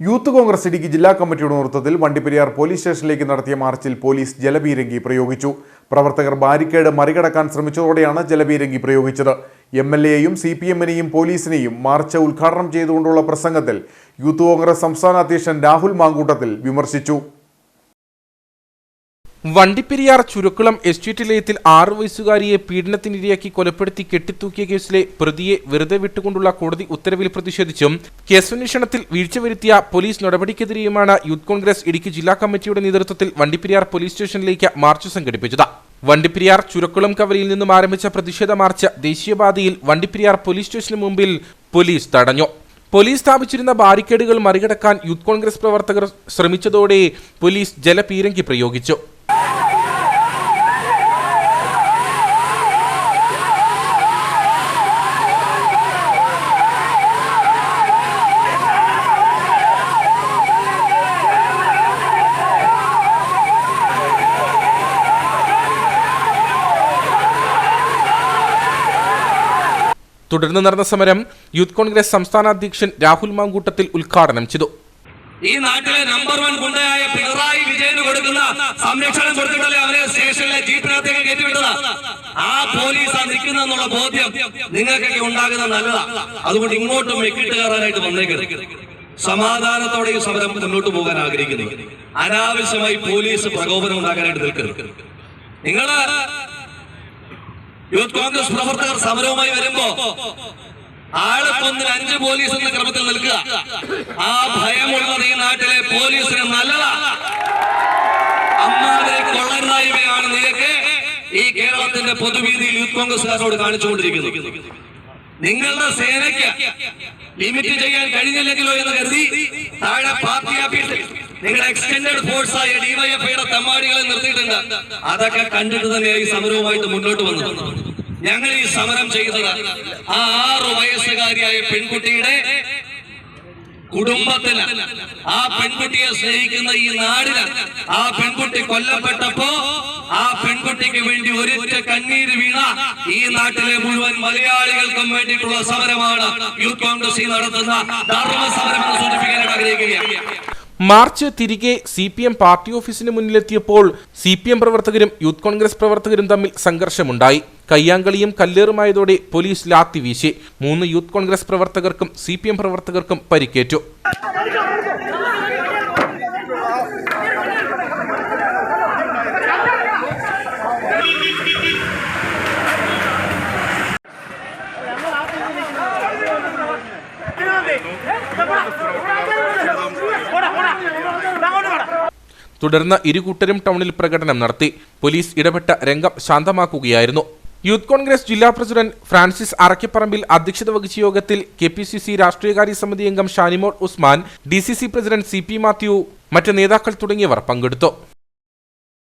Youth Congress Idukki ജില്ലാ കമ്മിറ്റിയുടെ നേതൃത്വത്തിൽ വണ്ടിപ്പെരിയാർ പോലീസ് സ്റ്റേഷനിലേക്ക് നടത്തിയ മാർച്ചിൽ പോലീസ് ജലപീരങ്കി പ്രയോഗിച്ചു. പ്രവർത്തകർ ബാരിക്കേഡ് മറികടക്കാൻ ശ്രമിച്ചതോടെയാണ് ജലപീരങ്കി പ്രയോഗിച്ചത്. എം എൽ എയും സി പി എമ്മിനെയും പോലീസിനെയും മാർച്ച് ഉദ്ഘാടനം ചെയ്തുകൊണ്ടുള്ള പ്രസംഗത്തിൽ യൂത്ത് കോൺഗ്രസ് സംസ്ഥാന അധ്യക്ഷൻ രാഹുൽ മാങ്കൂട്ടത്തിൽ വിമർശിച്ചു. വണ്ടിപ്പെരിയാർ ചുരുക്കുളം എസ്റ്റേറ്റ് നിലയത്തിൽ ആറു വയസ്സുകാരിയെ പീഡനത്തിനിരയാക്കി കൊലപ്പെടുത്തി കെട്ടിത്തൂക്കിയ കേസിലെ പ്രതിയെ വെറുതെ വിട്ടുകൊണ്ടുള്ള കോടതി ഉത്തരവിൽ പ്രതിഷേധിച്ചും കേസന്വേഷണത്തിൽ വീഴ്ച വരുത്തിയ പോലീസ് നടപടിക്കെതിരെയുമാണ് യൂത്ത് കോൺഗ്രസ് ഇടുക്കി ജില്ലാ കമ്മിറ്റിയുടെ നേതൃത്വത്തിൽ വണ്ടിപ്പെരിയാർ പോലീസ് സ്റ്റേഷനിലേക്ക് മാർച്ച് സംഘടിപ്പിച്ചത്. വണ്ടിപ്പെരിയാർ ചുരക്കുളം കവലയിൽ നിന്നും ആരംഭിച്ച പ്രതിഷേധ മാർച്ച് ദേശീയപാതയിൽ വണ്ടിപ്പെരിയാർ പോലീസ് സ്റ്റേഷന് മുമ്പിൽ പോലീസ് തടഞ്ഞു. പോലീസ് സ്ഥാപിച്ചിരുന്ന ബാരിക്കേഡുകൾ മറികടക്കാൻ യൂത്ത് കോൺഗ്രസ് പ്രവർത്തകർ ശ്രമിച്ചതോടെ പോലീസ് ജലപീരങ്കി പ്രയോഗിച്ചു. തുടർന്ന് നടന്ന സമരം യൂത്ത് കോൺഗ്രസ് സംസ്ഥാന അധ്യക്ഷൻ രാഹുൽ മാങ്കൂട്ടത്തിൽ ഉദ്ഘാടനം ചെയ്തു. ഈ നാട്ടിലെ നമ്പർ വൺ ഗുണ്ടയായ പിണറായി വിജയന് കൊടുക്കുന്ന സംരക്ഷണം കൊടുത്തിട്ടല്ലേ അവരെ സ്റ്റേഷനിലെ ജീപ്പിനകത്തേക്ക് കയറ്റിവിട്ടത്? ആ പോലീസാ നിൽക്കുന്നെന്നുള്ള ബോധ്യം നിങ്ങൾക്കൊക്കെ ഉണ്ടാകുന്ന നല്ലതാ. അതുകൊണ്ട് ഇങ്ങോട്ടും വെക്കിട്ട് കയറാനായിട്ട് വന്നേക്കരുത്. സമാധാനത്തോടെ ഈ സമരം മുന്നോട്ട് പോകാൻ ആഗ്രഹിക്കുന്നു. അനാവശ്യമായി പോലീസ് പ്രകോപനം ഉണ്ടാക്കാനായിട്ട് നിൽക്കരുത്. നിങ്ങൾ യൂത്ത് കോൺഗ്രസ് പ്രവർത്തകർ സമരവുമായി വരുമ്പോ ആളെ കൊന്നിന് അഞ്ച് പോലീസ് എന്ന ക്രമത്തിൽ നിൽക്കുക. ആ ഭയമുള്ളത് ഈ നാട്ടിലെ പോലീസിന് നല്ലതാ. അമ്മാതിരി നിങ്ങൾക്ക് ഈ കേരളത്തിന്റെ പൊതുവീതിയിൽ യൂത്ത് കോൺഗ്രസ്സുകാരോട് കാണിച്ചുകൊണ്ടിരിക്കുന്നത് നിങ്ങളുടെ സേനയ്ക്ക് ലിമിറ്റ് ചെയ്യാൻ കഴിഞ്ഞില്ലെങ്കിലോ എന്ന് കരുതി താഴെ പാർട്ടി ഓഫീസിൽ നിങ്ങളുടെ എക്സ്റ്റൻഡഡ് ഫോഴ്സ് ആയ ഡിവൈഎഫ്ഐയുടെ തെമ്മാടികളെ നിർത്തിയിട്ടുണ്ട് അതൊക്കെ കണ്ടിട്ട് തന്നെ ഈ സമരവുമായിട്ട് മുന്നോട്ട് വന്നത്. ഞങ്ങൾ ഈ സമരം ചെയ്തത് ആ ആറു വയസ്സുകാരിയായ പെൺകുട്ടിയുടെ കുടുംബത്തിന് ആ പെൺകുട്ടിയെ സ്നേഹിക്കുന്ന ഈ നാടിന് ആ പെൺകുട്ടി കൊല്ലപ്പെട്ടപ്പോ ആ പെൺകുട്ടിക്ക് വേണ്ടി ഒരൊറ്റ കണ്ണീര് വീണ ഈ നാട്ടിലെ മുഴുവൻ മലയാളികൾക്കും വേണ്ടിയിട്ടുള്ള സമരമാണ് യൂത്ത് കോൺഗ്രസ് നടത്തുന്ന ധർമ്മ സമരം ആഗ്രഹിക്കുകയാണ് മാർച്ച് തിരികെ സി പി എം പാർട്ടി ഓഫീസിന് മുന്നിലെത്തിയപ്പോൾ സി പി എം പ്രവർത്തകരും യൂത്ത് കോൺഗ്രസ് പ്രവർത്തകരും തമ്മിൽ സംഘർഷമുണ്ടായി. കയ്യാങ്കളിയും കല്ലേറുമായതോടെ പോലീസ് ലാത്തി വീശി. മൂന്ന് യൂത്ത് കോൺഗ്രസ് പ്രവർത്തകർക്കും സി പി എം പ്രവർത്തകർക്കും പരിക്കേറ്റു. തുടർന്ന് ഇരുകൂട്ടരും ടൗണിൽ പ്രകടനം നടത്തി. പോലീസ് ഇടപെട്ട രംഗം ശാന്തമാക്കുകയായിരുന്നു. യൂത്ത് കോൺഗ്രസ് ജില്ലാ പ്രസിഡന്റ് ഫ്രാൻസിസ് അറക്കപ്പറമ്പിൽ അധ്യക്ഷത വഹിച്ച യോഗത്തിൽ കെ പി സി സി രാഷ്ട്രീയകാര്യ സമിതി അംഗം Shanimol Usman D C C president C P Mathew മറ്റ് നേതാക്കൾ തുടങ്ങിയവർ പങ്കെടുത്തു.